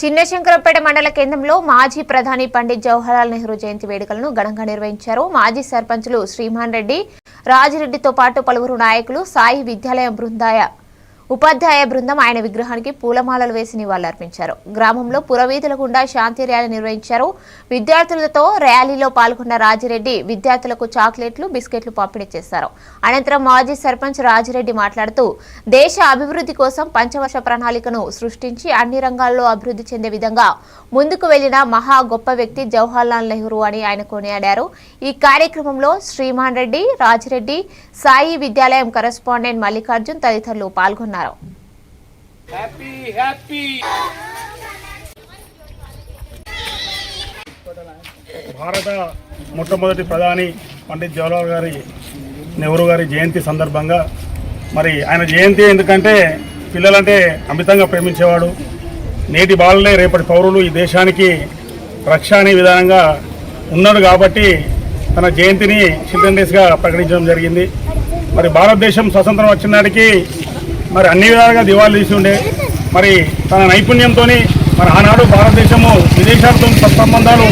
చిన్నశంకరంపేట మండల కేంద్రంలో మాజీ ప్రధాని పండిత్ జవహర్లాల్ నెహ్రూ జయంతి వేడుకలను ఘనంగా నిర్వహించారు. మాజీ సర్పంచులు శ్రీమాన్ రెడ్డి రాజిరెడ్డితో పాటు పలువురు నాయకులు సాయి విద్యాలయం బృందాయ ఉపాధ్యాయ బృందం ఆయన విగ్రహానికి పూలమాలలు వేసి నివాళులర్పించారు. గ్రామంలో పురవీధుల గుండా శాంతి ర్యాలీ నిర్వహించారు. విద్యార్థులతో ర్యాలీలో పాల్గొన్న రాజిరెడ్డి విద్యార్థులకు చాక్లెట్లు బిస్కెట్లు పంపిణీ చేశారు. అనంతరం మాజీ సర్పంచ్ రాజిరెడ్డి మాట్లాడుతూ దేశ అభివృద్ధి కోసం పంచవర్ష ప్రణాళికను సృష్టించి అన్ని రంగాల్లో అభివృద్ధి చెందే విధంగా ముందుకు వెళ్ళిన మహా గొప్ప వ్యక్తి జవహర్లాల్ నెహ్రూ అని ఆయన కొనియాడారు. ఈ కార్యక్రమంలో శ్రీమాన్ రెడ్డి రాజిరెడ్డి సాయి విద్యాలయం కరెస్పాండెంట్ మల్లికార్జున్ తదితరులు పాల్గొన్నారు. హ్యాపీ హ్యాపీ భారత మొట్టమొదటి ప్రధాని పండిత్ జవహర్లాల్ గారి నెహ్రూ గారి జయంతి సందర్భంగా మరి ఆయన జయంతి ఎందుకంటే పిల్లలంటే అమితంగా ప్రేమించేవాడు. నేటి బాలలే రేపటి పౌరులు ఈ దేశానికి రక్ష అనే విధానంగా ఉన్నాడు కాబట్టి తన జయంతిని చిల్డ్రన్ డేస్గా ప్రకటించడం జరిగింది. మరి భారతదేశం స్వతంత్రం వచ్చిన నాటికి మరి అన్ని విధాలుగా దివాళీ తీసి ఉండే. మరి తన నైపుణ్యంతో మరి ఆనాడు భారతదేశము విదేశాలతో సత్సంబంధాలు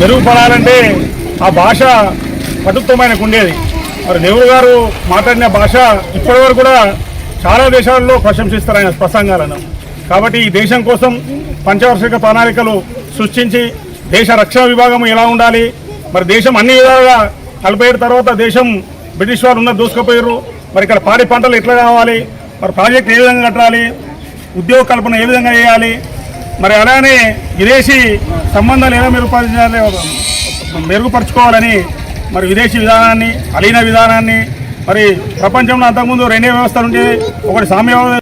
మెరుగుపడాలంటే ఆ భాష పటుత్వమైనకు ఉండేది మరి నెహ్రూ గారు మాట్లాడిన భాష ఇప్పటివరకు కూడా చాలా దేశాలలో ప్రశంసిస్తారు ఆయన ప్రసంగాలను. కాబట్టి ఈ దేశం కోసం పంచవార్షిక ప్రణాళికలు సృష్టించి దేశ రక్షణ విభాగం ఎలా ఉండాలి? మరి దేశం అన్ని విధాలుగా నలభై తర్వాత దేశం బ్రిటిష్ వారు ఉన్న దూసుకుపోయారు మరి ఇక్కడ పాడి పంటలు ఎట్లా కావాలి మరి ప్రాజెక్ట్ ఏ విధంగా కట్టాలి? ఉద్యోగ కల్పన ఏ విధంగా చేయాలి? మరి అలానే విదేశీ సంబంధాలు ఎలా మెరుగుపరచాలి? మెరుగుపరచుకోవాలని మరి విదేశీ విధానాన్ని అలీన విధానాన్ని మరి ప్రపంచంలో అంతకుముందు రెండే వ్యవస్థలు ఉండేవి ఒకటి సామ్యవాద